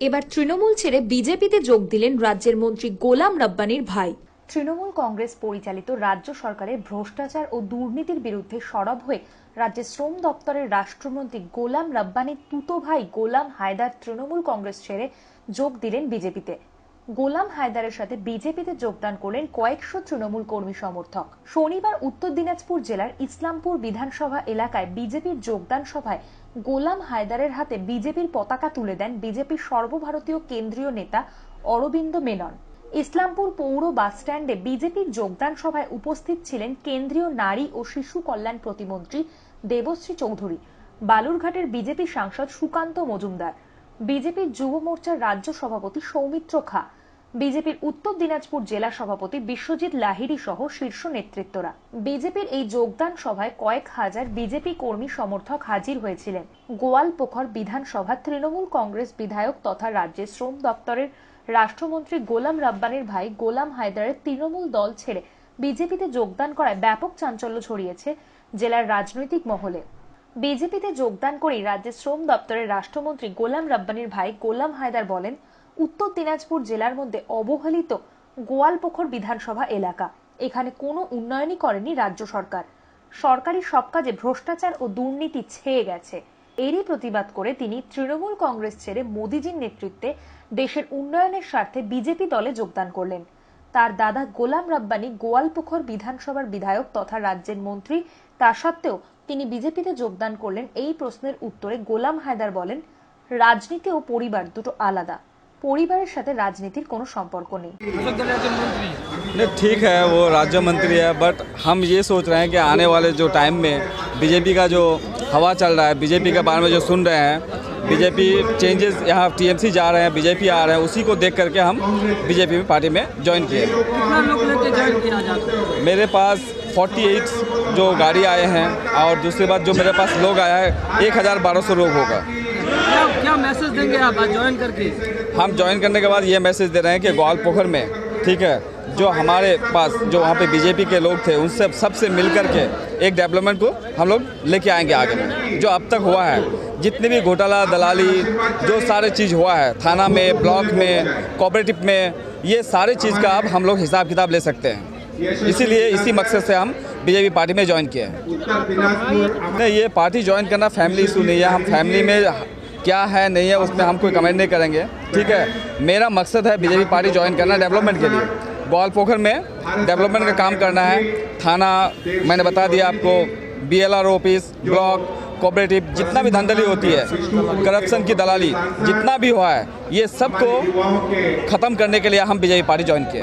এবার তৃণমূল ছেড়ে বিজেপিতে যোগ দিলেন রাজ্যের মন্ত্রী গোলাম রব্বানির ভাই। তৃণমূল কংগ্রেস পরিচালিত রাজ্য সরকারের ভ্রষ্টাচার ও দুর্নীতির বিরুদ্ধে সরব হয়ে রাজ্যের শ্রম দপ্তরের রাষ্ট্রমন্ত্রী গোলাম রাব্বানির তুতো ভাই গোলাম হায়দার তৃণমূল কংগ্রেস ছেড়ে যোগ দিলেন বিজেপিতে। গোলাম হায়দারের সাথে বিজেপিতে যোগদান করলেন কয়েকশো তৃণমূল কর্মী সমর্থক। শনিবার উত্তর দিনাজপুর জেলার ইসলামপুর বিধানসভা এলাকায় বিজেপির যোগদান সভায় গোলাম হায়দারের হাতে বিজেপির পতাকা তুলে দেন বিজেপির সর্বভারতীয় কেন্দ্রীয় নেতা অরবিন্দ মেনন। ইসলামপুর পৌর বাসস্ট্যান্ডে বিজেপির যোগদান সভায় উপস্থিত ছিলেন কেন্দ্রীয় নারী ও শিশু কল্যাণ প্রতিমন্ত্রী দেবশ্রী চৌধুরী। বালুরঘাটের বিজেপি সাংসদ সুকান্ত মজুমদার। বিজেপির যুব মোর্চার রাজ্য সভাপতি সৌমিত্র খা, বিজেপির উত্তর দিনাজপুর জেলা সভাপতি বিশ্বজিৎ লাহিড়ী সহ শীর্ষ নেতৃত্বরা। বিজেপির এই যোগদান সভায় কয়েক হাজার বিজেপি কর্মী সমর্থক হাজির হয়েছিলেন। গোয়ালপোখর বিধানসভা তৃণমূল কংগ্রেস বিধায়ক তথা রাজ্যের শ্রম দপ্তরের রাষ্ট্রমন্ত্রী গোলাম রাব্বানির ভাই গোলাম হায়দারের তৃণমূল দল ছেড়ে বিজেপিতে যোগদান করায় ব্যাপক চাঞ্চল্য ছড়িয়েছে জেলার রাজনৈতিক মহলে। বিজেপিতে যোগদান করেই রাজ্যের শ্রম দপ্তরের রাষ্ট্রমন্ত্রী গোলাম রাব্বানির ভাই গোলাম হায়দার বলেন, উত্তর দিনাজপুর জেলার মধ্যে অবহেলিত গোয়ালপোখর বিধানসভা এলাকা। এখানে কোনো উন্নয়নই করেনি রাজ্য সরকার। সরকারি সব কাজে ভ্রষ্টাচার ও দুর্নীতি ছেয়ে গেছে। এরই প্রতিবাদ করে তিনি তৃণমূল কংগ্রেস ছেড়ে মোদিজির নেতৃত্বে দেশের উন্নয়নের স্বার্থে বিজেপি দলে যোগদান করলেন। তার দাদা গোলাম রাব্বানি গোয়ালপুখর বিধানসভার বিধায়ক তথা রাজ্যের মন্ত্রী, তা সত্ত্বেও তিনি বিজেপিতে যোগদান করলেন এই প্রশ্নের উত্তরে গোলাম হায়দার বলেন রাজনীতি ও পরিবার দুটো আলাদা পরিবারের সাথে রাজনীতির কোনো সম্পর্ক নেই नहीं ठीक है वो राज्य मंत्री है बट हम ये सोच रहे हैं कि आने वाले जो टाइम में बीजेपी का जो हवा चल रहा है बीजेपी के बारे में जो सुन रहे हैं बीजेपी चेंजेस यहाँ टीएमसी जा रहे हैं बीजेपी आ रहे हैं उसी को देख करके हम बीजेपी में पार्टी में ज्वाइन किए कितना लोग लेके ज्वाइन किया जाता है मेरे पास 48 जो गाड़ी आए हैं और दूसरी बात जो मेरे पास लोग आया है एक हज़ार बारह सौ लोग होगा। क्या क्या मैसेज देंगे आप ज्वाइन करके? हम ज्वाइन करने के बाद ये मैसेज दे रहे हैं कि ग्वाल पोखर में ठीक है जो हमारे पास जो वहाँ पे बीजेपी के लोग थे उनसे सबसे मिल कर के एक डेवलपमेंट को हम लोग लेके आएँगे आगे में जो अब तक हुआ है। जितने भी घोटाला दलाली जो सारे चीज़ हुआ है थाना में ब्लॉक में कोऑपरेटिव में ये सारे चीज़ का अब हम लोग हिसाब किताब ले सकते हैं। इसीलिए इसी मकसद से हम बीजेपी पार्टी में ज्वाइन किए हैं। नहीं, ये पार्टी ज्वाइन करना फैमिली इशू नहीं है। हम फैमिली में क्या है, नहीं है, उसमें हम कोई कमेंट नहीं करेंगे। ठीक है? मेरा मकसद है बीजेपी पार्टी ज्वाइन करना डेवलपमेंट के लिए। ग्वाल पोखर में डेवलपमेंट का काम करना है। थाना, मैंने बता दिया आपको B L R office block cooperative जितना भी धंधली होती है करप्शन की दलाली, जितना भी हुआ है, ये सबको ख़त्म करने के लिए हम बीजेपी पार्टी ज्वाइन किए